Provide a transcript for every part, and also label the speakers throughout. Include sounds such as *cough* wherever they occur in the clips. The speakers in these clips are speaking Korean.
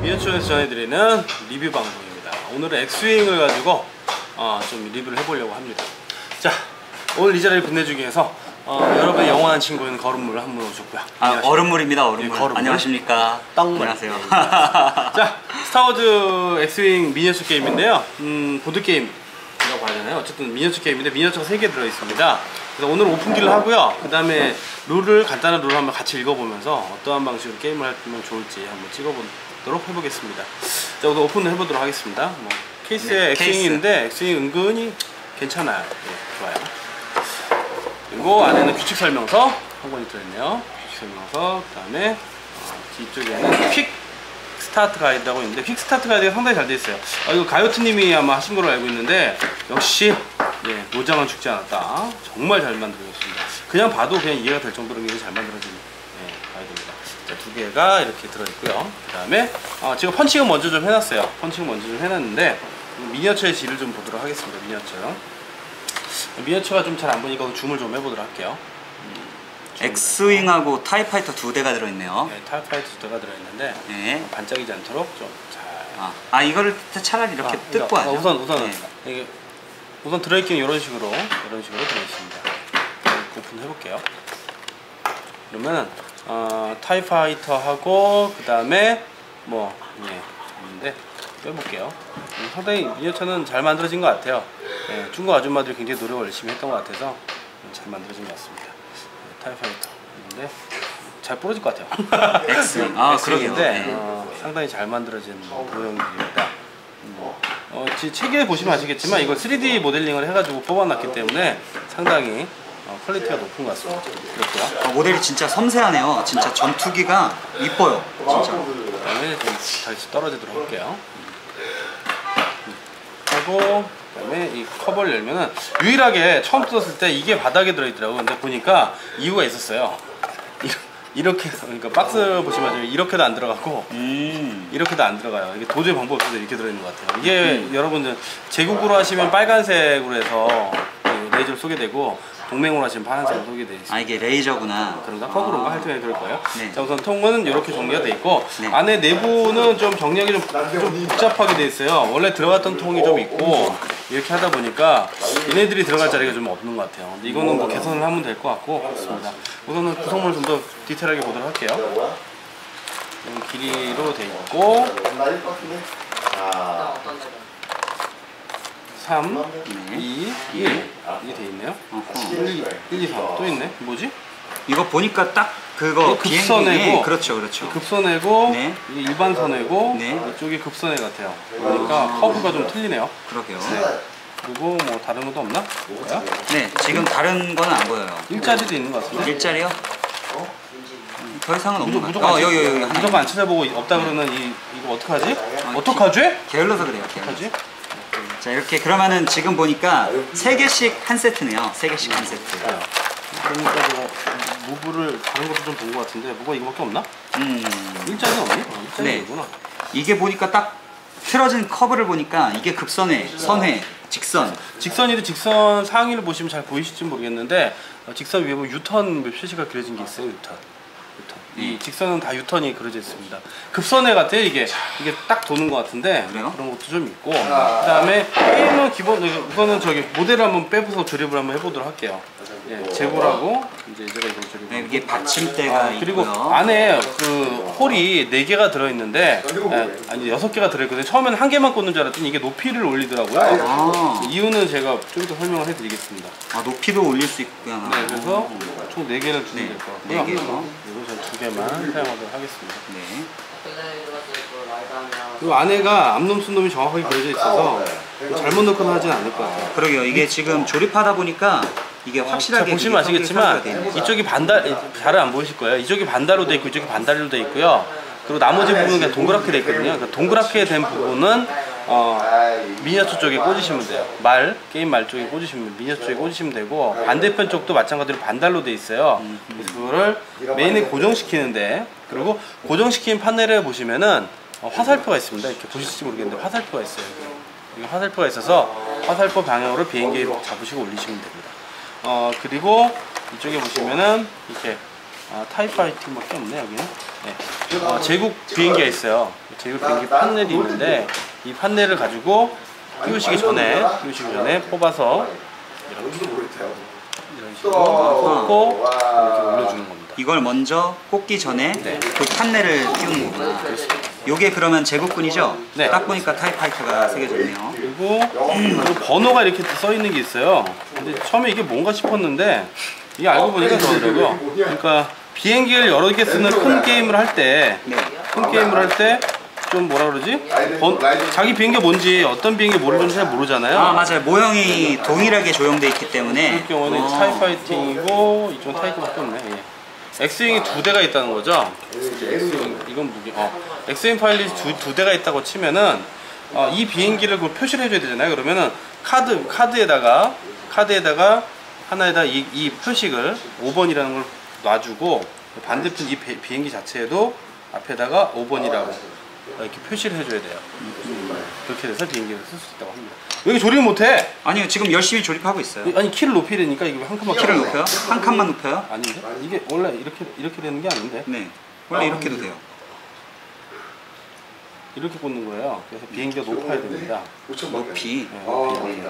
Speaker 1: 미니어처에서 전해드리는 리뷰 방송입니다. 오늘은 엑스윙을 가지고 어, 좀 리뷰를 해보려고 합니다. 자, 오늘 이 자리를 빛내주기 위해서 어, 여러분의 영원한 친구인 걸음물을 한분 오셨고요.
Speaker 2: 아,
Speaker 1: 안녕하십니까.
Speaker 2: 얼음물입니다, 얼음물.
Speaker 1: 예, 걸음물.
Speaker 2: 안녕하십니까.
Speaker 1: 떡물.
Speaker 2: 안녕하세요.
Speaker 1: 자, 스타워즈 엑스윙 미니어처 게임인데요. 음, 보드게임 이라고 하잖아요. 어쨌든 미니어처 게임인데 미니어처가 3개 들어있습니다. 그래서 오늘 오픈기를 하고요. 그 다음에 룰을, 간단한 룰을 한번 같이 읽어보면서 어떠한 방식으로 게임을 하면 좋을지 한번 찍어보 도록 해보겠습니다. 자, 오늘 오픈을 해보도록 하겠습니다. 뭐, 케이스에
Speaker 2: 네,
Speaker 1: 엑스윙인데 엑스윙 은근히 괜찮아요. 예, 좋아요. 그리고 안에는 규칙 설명서 한 권이 들어있네요. 규칙 설명서, 그 다음에 뒤쪽에는 퀵 스타트 가이드라고 있는데 퀵 스타트 가이드가 상당히 잘돼 있어요. 아, 이거 가요트님이 아마 하신 걸로 알고 있는데 역시 예, 노장은 죽지 않았다. 정말 잘 만들어졌습니다. 그냥 봐도 그냥 이해가 될 정도로 굉장히 잘. 자, 두 개가 이렇게 들어있고요. 그 다음에 아, 지금 펀칭은 먼저 좀 해놨어요. 펀칭은 먼저 좀 해놨는데 미니어처의 질을 좀 보도록 하겠습니다. 미니어처. 미니어처가 좀 잘 안 보니까 줌을 좀 해보도록 할게요.
Speaker 2: 엑스윙하고 타이파이터 두 대가 들어있네요.
Speaker 1: 네, 타이파이트 두 개가 들어있는데
Speaker 2: 네.
Speaker 1: 반짝이지 않도록 좀 잘.
Speaker 2: 아, 아 이거를 차라리 이렇게
Speaker 1: 아,
Speaker 2: 뜯고
Speaker 1: 그러니까,
Speaker 2: 하죠.
Speaker 1: 어, 우선 우선
Speaker 2: 네.
Speaker 1: 이게 우선 들어있기는 이런 식으로 이런 식으로 들어있습니다. 오픈 해 볼게요. 그러면 어, 타이파이터하고 그 다음에 뭐 예, 있는데 빼볼게요. 음, 상당히 미니어처는 잘 만들어진 것 같아요. 예, 중국 아줌마들이 굉장히 노력을 열심히 했던 것 같아서 음, 잘 만들어진 것 같습니다. 예, 타이파이터 있는데 잘 부러질 것 같아요. *laughs*
Speaker 2: 엑스윙. 아, 그러게요. 네.
Speaker 1: 어, 상당히 잘 만들어진 모형입니다. 뭐, 어, 지- 책에 보시면 아시겠지만 이걸 3D 모델링을 해가지고 뽑아놨기 때문에 상당히 어, 퀄리티가 높은 것 같습니다. 그렇고요.
Speaker 2: 아, 모델이 진짜 섬세하네요. 진짜 전투기가 이뻐요. 진짜.
Speaker 1: 그다음에 좀 다시 떨어지도록 할게요. 하고 그다음에 이 커버를 열면은 유일하게 처음 뜯었을 때 이게 바닥에 들어있더라고. 근데 보니까 이유가 있었어요. 이- 이렇게 해서 그러니까 박스 보시면 이렇게도 안 들어가고
Speaker 2: 음.
Speaker 1: 이렇게도 안 들어가요. 이게 도저히 방법 없어서 이렇게 들어있는 것 같아요. 이게 여러분들 제국으로 하시면 빨간색으로 해서 그 레이저를 쏘게 되고 동맹으로 하시면 파란색으로 쏘게 돼 있어요.
Speaker 2: 아 이게 레이저구나.
Speaker 1: 그런가? 거꾸로인가? 하여튼 그럴 거예요.
Speaker 2: 네.
Speaker 1: 자, 우선 통은 이렇게 정리가 돼 있고
Speaker 2: 네.
Speaker 1: 안에 내부는 좀 정리하기 좀, 좀 복잡하게 돼 있어요. 원래 들어갔던 통이 좀 있고 이렇게 하다 보니까 얘네들이 들어갈 자리가 좀 없는 것 같아요. 근데 이거는 뭐 개선을 하면 될 것 같고 그렇습니다. 우선은 구성물을 좀더 디테일하게 보도록 할게요. 음, 길이로 돼 있고 3,
Speaker 2: 네.
Speaker 1: 2, 1 이게 돼 있네요.
Speaker 2: 어허.
Speaker 1: 1, 2, 1, 2, 3. 또 있네. 뭐지?
Speaker 2: 이거 보니까 딱 그거. 비행기 그렇죠, 그렇죠.
Speaker 1: 급선회고
Speaker 2: 네.
Speaker 1: 이게 일반 선회고
Speaker 2: 네.
Speaker 1: 이쪽이 급선회 같아요. 그러니까 커브가 좀 틀리네요.
Speaker 2: 그러게요.
Speaker 1: 그리고 뭐 다른 것도 없나? 볼까요?
Speaker 2: 네, 지금 다른 거는 안 보여요.
Speaker 1: 일자리도 있는 것 같은데.
Speaker 2: 일자리요? 음, 더 이상은 없는
Speaker 1: 무조건
Speaker 2: 것 같아요.
Speaker 1: 안
Speaker 2: 어, 여기, 여기.
Speaker 1: 무조건 안 찾아보고 없다 그러면 이 이거 어떡하지? 어떡하지?
Speaker 2: 게을러서 그래요, 게을러서.
Speaker 1: 어떡하지?
Speaker 2: 자 이렇게 그러면은 지금 보니까 세 개씩 한 세트네요. 세 개씩 한 세트.
Speaker 1: 그러니까 저거 무브를 다른 것도 좀 본 것 같은데 뭐가 이거밖에 없나?
Speaker 2: 음
Speaker 1: 일자리는 없니? 어, 일자리
Speaker 2: 네.
Speaker 1: 이구나.
Speaker 2: 이게 보니까 딱 틀어진 커브를 보니까 이게 급선회, 선회, 직선.
Speaker 1: 직선이든 직선 상위를 보시면 잘 보이실지 모르겠는데 어, 직선 위에 보면 유턴 표시가 그려진 게 있어요. 유턴. 이 직선은 다 유턴이 그려져 있습니다. 급선회 같아 이게 이게 딱 도는 것 같은데
Speaker 2: 그래요?
Speaker 1: 런 것도 좀 있고 그다음에 게임은 기본 우선은 저기 모델을 한번 빼서 조립을 한번 해보도록 할게요. 예, 재고라고 이제 제가 이걸 조립.
Speaker 2: 네, 이게 받침대가
Speaker 1: 아, 그리고
Speaker 2: 있고요.
Speaker 1: 안에 그 홀이 4 개가 들어 있는데 예, 아니 6 개가 들어 있거든요 처음에는 한 개만 꽂는 줄 알았더니 이게 높이를 올리더라고요
Speaker 2: 아,
Speaker 1: 이유는 제가 좀 더 설명을 해드리겠습니다
Speaker 2: 아, 높이도 올릴 수 있구나.
Speaker 1: 네 그래서 총 4개를 주면
Speaker 2: 네, 될것네
Speaker 1: 같고요
Speaker 2: 개요.
Speaker 1: 그리고 전 2개만 사용하도록 하겠습니다
Speaker 2: 네.
Speaker 1: 그리고 안에가 암놈 순놈이 정확하게 그려져 있어서 잘못 넣거나 하진 않을 것 같아요
Speaker 2: 그러게요. 이게 지금 조립하다 보니까 이게
Speaker 1: 자,
Speaker 2: 확실하게
Speaker 1: 보시면
Speaker 2: 이게
Speaker 1: 아시겠지만 이쪽이 반달 잘 안 보이실 거예요. 이쪽이 반달로 돼 있고 이쪽이 반달로 돼 있고요. 그리고 나머지 부분은 그냥 동그랗게 돼 있거든요. 그 동그랗게 된 부분은 어, 미니어처 쪽에 꽂으시면 돼요. 말 게임 말 쪽에 꽂으시면 미니어처 쪽에 꽂으시면 되고 반대편 쪽도 마찬가지로 반달로 돼 있어요. 그래서 그거를 메인에 고정시키는데 그리고 고정시킨 파넬에 보시면은 어, 화살표가 있습니다. 이렇게 보실지 모르겠는데 화살표가 있어요. 화살표가 있어서 화살표 방향으로 비행기를 잡으시고 올리시면 됩니다. 어 그리고 이쪽에 보시면은 이렇게 아, 타이파이팅밖에 없네 여기는. 네. 어, 제국 비행기가 있어요. 제국 비행기 판넬이 있는데 이 판넬을 가지고 끼우시기 전에 끼우시기 전에 뽑아서 이런 식으로 뽑고 이렇게 올려주는 겁니다.
Speaker 2: 이걸 먼저 꽂기 전에
Speaker 1: 네.
Speaker 2: 그 판넬을 끼우는 거구나. 요게 그러면 제국군이죠?
Speaker 1: 네.
Speaker 2: 딱 보니까 타이파이터가 새겨졌네요.
Speaker 1: 그리고 그 번호가 이렇게 써 있는 게 있어요. 근데 처음에 이게 뭔가 싶었는데 이게 알고 보니까 그러더라고요. 그러니까 비행기를 여러 개 쓰는 큰 게임을 할 때,
Speaker 2: 네.
Speaker 1: 큰 게임을 할 때 좀 뭐라 그러지? 번- 자기 비행기가 뭔지 어떤 비행기 모르는지 잘 모르잖아요.
Speaker 2: 아 맞아요. 모형이 동일하게 조형돼 있기 때문에
Speaker 1: 그럴 경우는
Speaker 2: 어.
Speaker 1: 스타이 파이팅이고 이쪽은 타이거밖에 없네. 예. 엑스윙이 두 대가 있다는 거죠. 엑스윙, 이건 무기. 어. 엑스윙 파일럿이 두, 두 대가 있다고 치면은 어, 이 비행기를 그 표시를 해줘야 되잖아요. 그러면은 카드 카드에다가 카드에다가 하나에다 이, 이 표식을 5번이라는 걸 놔주고 반대편 이 비- 비행기 자체에도 앞에다가 5번이라고 이렇게 표시를 해줘야 돼요. 그렇게 돼서 비행기를 쓸 수 있다고 합니다. 여기 조립 못해?
Speaker 2: 아니요 지금 열심히 조립하고 있어요.
Speaker 1: 아니 키를 높이려니까 이게 한 칸만
Speaker 2: 키를 높여요? 한 칸만 높여요?
Speaker 1: 아닌데? 이게 원래 이렇게 이렇게 되는 게 아닌데
Speaker 2: 네. 원래 이렇게도 돼요.
Speaker 1: 이렇게 꽂는 거예요. 그래서 비행기가 높아야 됩니다.
Speaker 2: 높이.
Speaker 1: 네,
Speaker 3: 아,
Speaker 1: 높이 이렇게.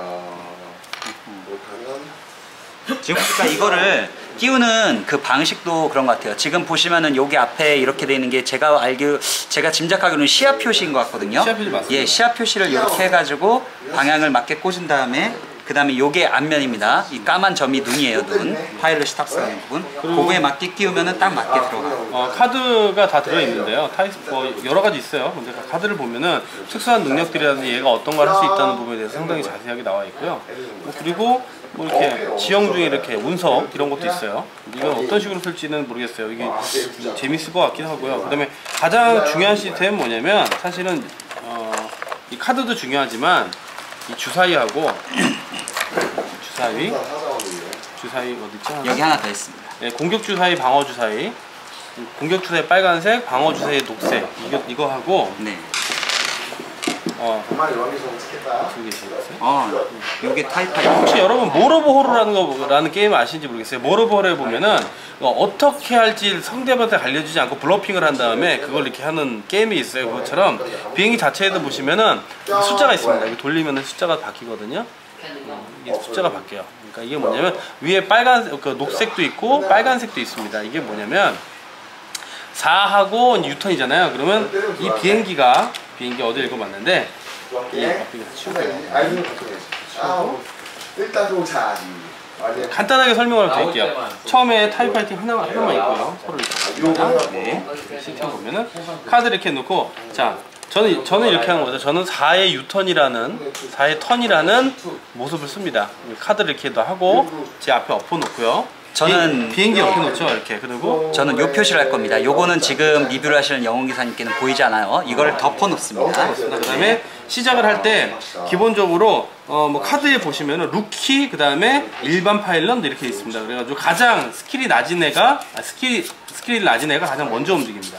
Speaker 2: 지금 그러니까 이거를 끼우는 그 방식도 그런 것 같아요. 지금 보시면은 여기 앞에 이렇게 돼 있는 게 제가 알기 제가 짐작하기로는 시야 표시인 것 같거든요.
Speaker 1: 시야 표시 맞습니다.
Speaker 2: 예, 시야 표시를 이렇게 해가지고 방향을 맞게 꽂은 다음에 그 다음에 요게 앞면입니다. 이 까만 점이 눈이에요, 눈. 파일럿이 탑승하는 부분. 그거에 맞게 끼우면은 딱 맞게 들어가요.
Speaker 1: 어, 카드가 다 들어 있는데요. 타입 뭐 여러 가지 있어요. 근데 그 카드를 보면은 특수한 능력들이라든지 얘가 어떤 걸 할 수 있다는 부분에 대해서 상당히 자세하게 나와 있고요. 뭐 그리고 뭐 이렇게 지형 중에 이렇게 운석 이런 것도 있어요. 이건 어떤 식으로 쓸지는 모르겠어요. 이게 좀 재밌을 것 같긴 하고요. 그 다음에 가장 중요한 시스템은 뭐냐면 사실은 어, 이 카드도 중요하지만 이 주사위하고 주사위 주사위 어디 있죠? 하나?
Speaker 2: 여기 하나 더 있습니다.
Speaker 1: 네, 공격 주사위, 방어 주사위. 공격 주사위 빨간색, 방어 주사위 녹색. 이거 이거 하고
Speaker 2: 네.
Speaker 1: 어. 두개 있어요.
Speaker 2: 어, 요게 타이파이터.
Speaker 1: 혹시 여러분 모로보호르라는 거라는 게임 아시는지 모르겠어요. 모로보호르에 보면은 어, 어떻게 할지 상대방한테 알려주지 않고 블러핑을 한 다음에 그걸 이렇게 하는 게임이 있어요. 그것처럼 비행기 자체에도 보시면은 숫자가 있습니다. 이거 돌리면은 숫자가 바뀌거든요. 음, 이게 숫자가 바뀌어요. 그러니까 이게 뭐냐면 위에 빨간 그 녹색도 있고 빨간색도 있습니다. 이게 뭐냐면 4하고 뉴턴이잖아요. 그러면 이 비행기가 비행기 어디 읽어봤는데.
Speaker 3: 알고 아, 일단
Speaker 1: 간단하게 설명을 드릴게요. 처음에 타이파이팅 하나, 하나만 있고요. 서로 이렇게 합니다. 네. 시스템 보면은 카드 이렇게 놓고 자 저는 저는 이렇게 하는 거죠. 저는 4의 유턴이라는 4의 턴이라는 모습을 씁니다. 카드를 이렇게 하고 제 앞에 엎어 놓고요.
Speaker 2: 저는-
Speaker 1: 비, 행기 옆에 놓죠. 이렇게 그리고
Speaker 2: 저는 요 표시를 할 겁니다. 요거는 지금 리뷰를 하시는 영웅 기사님께는 보이지 않아요. 이걸 덮어 놓습니다.
Speaker 1: 그다음에 시작을 할 때 기본적으로 어 뭐 카드에 보시면은 루키 그다음에 일반 파일럿 이렇게 있습니다. 그래가지고 가장 스킬이 낮은 애가 아, 스킬 스킬이 낮은 애가 가장 먼저 움직입니다.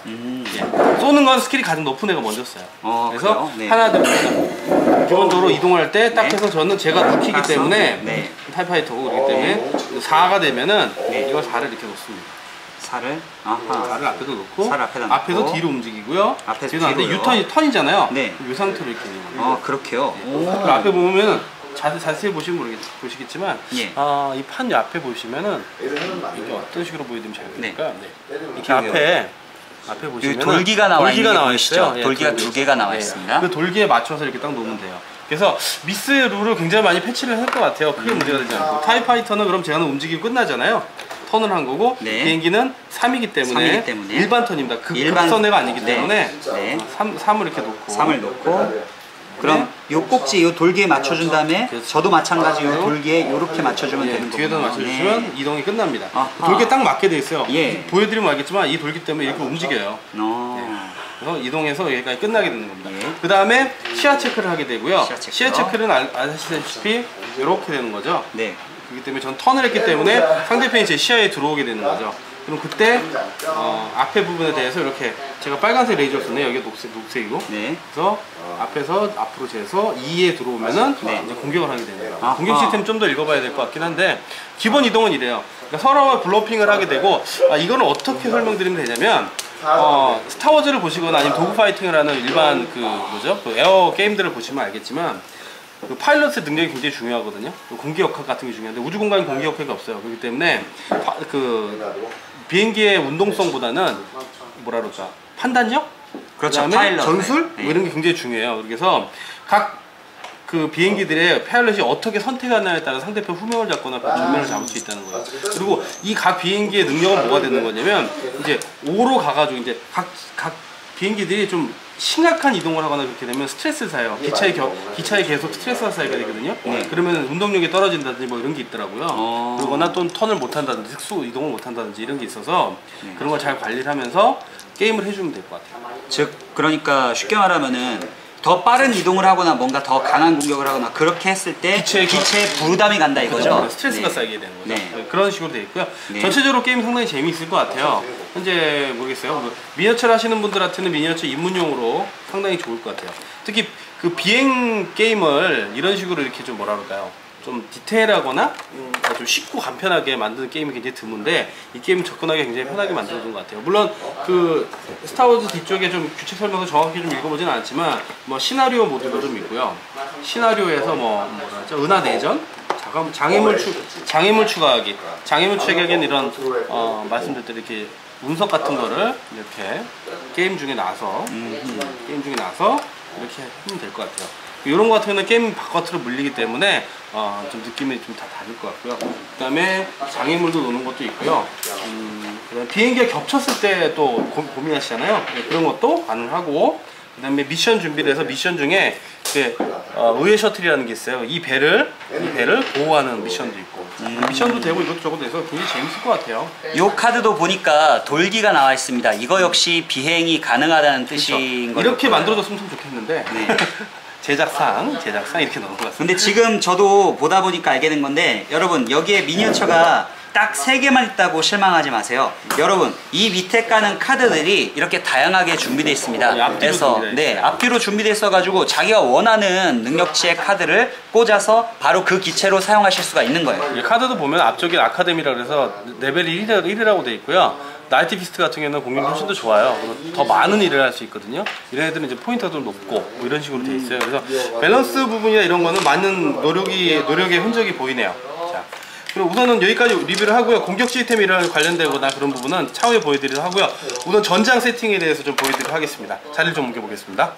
Speaker 1: 예. 쏘는 건 스킬이 가장 높은 애가 먼저 써요.
Speaker 2: 어,
Speaker 1: 그래서
Speaker 2: 그래요? 네.
Speaker 1: 하나 둘 셋. 기본적으로 이동할 때 딱
Speaker 2: 네.
Speaker 1: 해서 저는 제가 루키이기
Speaker 2: 가서,
Speaker 1: 때문에
Speaker 2: 네.
Speaker 1: 타이파이터고 그렇기 때문에 4가 되면은
Speaker 2: 네.
Speaker 1: 이걸 4를 이렇게 놓습니다.
Speaker 2: 살을 아하.
Speaker 1: 살을 앞에도 놓고
Speaker 2: 살 앞에다 놓고.
Speaker 1: 앞에서 뒤로 움직이고요.
Speaker 2: 앞에서
Speaker 1: 뒤로 하는데. 유턴이 턴이잖아요.
Speaker 2: 네.
Speaker 1: 이 상태로 이렇게.
Speaker 2: 어 그렇게요.
Speaker 1: 그 앞에 보면 자세, 자세히 보시면 모르겠, 보시겠지만
Speaker 2: 예.
Speaker 1: 아, 이판 옆에 보시면은 이게. 어떤 식으로 보여드리면 잘 보일까? 네. 이렇게
Speaker 2: 여기요.
Speaker 1: 앞에 앞에 보시면
Speaker 2: 여기 돌기가 나와 있는 게
Speaker 1: 나와? 있어요. 예,
Speaker 2: 돌기가
Speaker 1: 돌기.
Speaker 2: 두 개가 나와
Speaker 1: 예.
Speaker 2: 있습니다.
Speaker 1: 그 돌기에 맞춰서 이렇게 딱 놓으면 돼요. 그래서 미스의 룰을 굉장히 많이 패치를 할 것 같아요.
Speaker 2: 음.
Speaker 1: 크게 문제가 되지 않고 타이파이터는 그럼 제가 움직이고 끝나잖아요. 턴을 한 거고
Speaker 2: 네.
Speaker 1: 비행기는 3이기 때문에,
Speaker 2: 3이기 때문에
Speaker 1: 일반 턴입니다. 급,
Speaker 2: 일반-
Speaker 1: 급선회가 아니기
Speaker 2: 네.
Speaker 1: 때문에
Speaker 2: 네.
Speaker 1: 3, 3을 이렇게 놓고
Speaker 2: 3을 놓고 그럼 요 꼭지 요 돌기에 맞춰준 다음에. 저도 마찬가지 요 돌기에 요렇게 맞춰주면
Speaker 1: 예,
Speaker 2: 되는 거예요.
Speaker 1: 뒤에다 맞춰주시면 이동이 끝납니다.
Speaker 2: 아하.
Speaker 1: 돌기에 딱 맞게 돼 있어요.
Speaker 2: 예.
Speaker 1: 보여드리면 알겠지만 이 돌기 때문에 이렇게 움직여요.
Speaker 2: 어.
Speaker 1: 그래서 이동해서 여기까지 끝나게 되는 겁니다.
Speaker 2: 예.
Speaker 1: 그 다음에 시야 체크를 하게 되고요.
Speaker 2: 시야 체크요.
Speaker 1: 시야 체크는 알, 아시다시피 이렇게 되는 거죠.
Speaker 2: 네.
Speaker 1: 그렇기 때문에 전 턴을 했기 때문에 상대편이 제 시야에 들어오게 되는 거죠. 그럼 그때 어, 앞에 부분에 대해서 이렇게 제가 빨간색 레이저를 썼네요. 여기 녹색, 녹색이고.
Speaker 2: 네.
Speaker 1: 그래서 앞에서 앞으로 재서 2에 들어오면은
Speaker 2: 네.
Speaker 1: 이제 공격을 하게 거예요.
Speaker 2: 아하.
Speaker 1: 공격 시스템 좀 더 읽어봐야 될 것 같긴 한데 기본 이동은 이래요. 그러니까 서로 블로핑을 하게 되고 아, 이거는 어떻게 설명드리면 되냐면 어, 스타워즈를 보시거나 아니면 도구 파이팅을 하는 일반 그 뭐죠 그 에어 게임들을 보시면 알겠지만 그 파일럿의 능력이 굉장히 중요하거든요. 그 공기 역학 같은 게 중요한데 우주 공간에 공기 역학이 없어요. 그렇기 때문에 파- 그 비행기의 운동성보다는 뭐라 그럴까 판단력
Speaker 2: 그렇죠.
Speaker 1: 그다음에
Speaker 2: 파일럿.
Speaker 1: 전술
Speaker 2: 네.
Speaker 1: 뭐 이런 게 굉장히 중요해요. 그래서 각 그 비행기들의 파일럿이 어떻게 선택하느냐에 따라 상대편 후면을 잡거나 전면을 잡을 수 있다는 거예요. 그리고 이 각 비행기의 능력은 뭐가 되는 거냐면 이제 5로 가가지고 이제 각 각 비행기들이 좀 심각한 이동을 하거나 그렇게 되면 스트레스를 쌓여요. 기차에 겨, 기차에 계속 스트레스가 쌓이게 되거든요. 그러면 운동력이 떨어진다든지 뭐 이런 게 있더라고요.
Speaker 2: 어.
Speaker 1: 그러거나 또는 턴을 못 한다든지 특수 이동을 못 한다든지 이런 게 있어서
Speaker 2: 네.
Speaker 1: 그런 걸 잘 관리를 하면서 게임을 해주면 될 것 같아요.
Speaker 2: 즉 그러니까 쉽게 말하면은 더 빠른 이동을 하거나 뭔가 더 강한 공격을 하거나 그렇게 했을 때
Speaker 1: 기체에
Speaker 2: 기체에 부담이 간다 이거죠.
Speaker 1: 그렇죠. 스트레스가
Speaker 2: 네.
Speaker 1: 쌓이게 되는 거죠.
Speaker 2: 네.
Speaker 1: 네, 그런 식으로 되어 있고요.
Speaker 2: 네.
Speaker 1: 전체적으로 게임 상당히 재미있을 것 같아요. 현재 모르겠어요. 뭐 미니어처를 하시는 분들한테는 미니어처 입문용으로 상당히 좋을 것 같아요. 특히 그 비행 게임을 이런 식으로 이렇게 좀 뭐라 그럴까요? 좀 디테일하거나 음, 좀 쉽고 간편하게 만드는 게임이 굉장히 드문데 이 게임은 접근하기 굉장히 편하게 만들어준 것 같아요. 물론 그 스타워즈 뒤쪽에 좀 규칙 설명서 정확히 좀 읽어보진 않았지만 뭐 시나리오 모드도 좀 있고요. 시나리오에서 뭐 뭐라 하죠? 은하 내전, 장애물 추 장애물 추가하기, 장애물 추가하기는 이런 어, 말씀드렸듯이 이렇게 운석 같은 거를 이렇게 게임 중에 나서 게임 중에 나서 이렇게 하면 될 것 같아요. 이런 거 같은 경우는 게임 바깥으로 물리기 때문에 어, 좀 느낌이 좀 다 다를 것 같고요. 그 다음에 장애물도 노는 것도 있고요. 음, 비행기가 겹쳤을 때 또 고민하시잖아요. 네, 그런 것도 가능하고 그 다음에 미션 준비를 해서 미션 중에 그, 어, 의회 셔틀이라는 게 있어요. 이 배를 이 배를 보호하는 미션도 있고 미션도 되고 이것도 저것도 해서 굉장히 재밌을 것 같아요.
Speaker 2: 요 카드도 보니까 돌기가 나와 있습니다. 이거 역시 비행이 가능하다는 뜻인 거죠.
Speaker 1: 이렇게 만들어졌으면 참 좋겠는데
Speaker 2: 네. *laughs*
Speaker 1: 제작상 제작상 이렇게 넣은 것 같습니다.
Speaker 2: 근데 지금 저도 보다 보니까 알게 된 건데 여러분 여기에 미니어처가 딱 세 개만 있다고 실망하지 마세요. 여러분 이 밑에 까는 카드들이 이렇게 다양하게 준비되어 있습니다.
Speaker 1: 네, 앞뒤로
Speaker 2: 그래서 네. 앞뒤로 준비되어 있어가지고 자기가 원하는 능력치의 카드를 꽂아서 바로 그 기체로 사용하실 수가 있는 거예요.
Speaker 1: 이 카드도 보면 앞쪽에 아카데미라 그래서 레벨이 1, 1이라고 돼 있고요. 나이트 피스트 같은 경우는 공격이 훨씬 더 좋아요. 그리고 더 많은 일을 할 수 있거든요. 이런 애들은 이제 포인트가 좀 높고 뭐 이런 식으로 돼 있어요. 그래서 밸런스 부분이나 이런 거는 많은 노력이 노력의 흔적이 보이네요. 자. 그럼 우선은 여기까지 리뷰를 하고요. 공격 시스템이랑 관련되거나 그런 부분은 차후에 보여드리도록 하고요. 우선 전장 세팅에 대해서 좀 보여드리도록 하겠습니다. 자리를 좀 옮겨보겠습니다.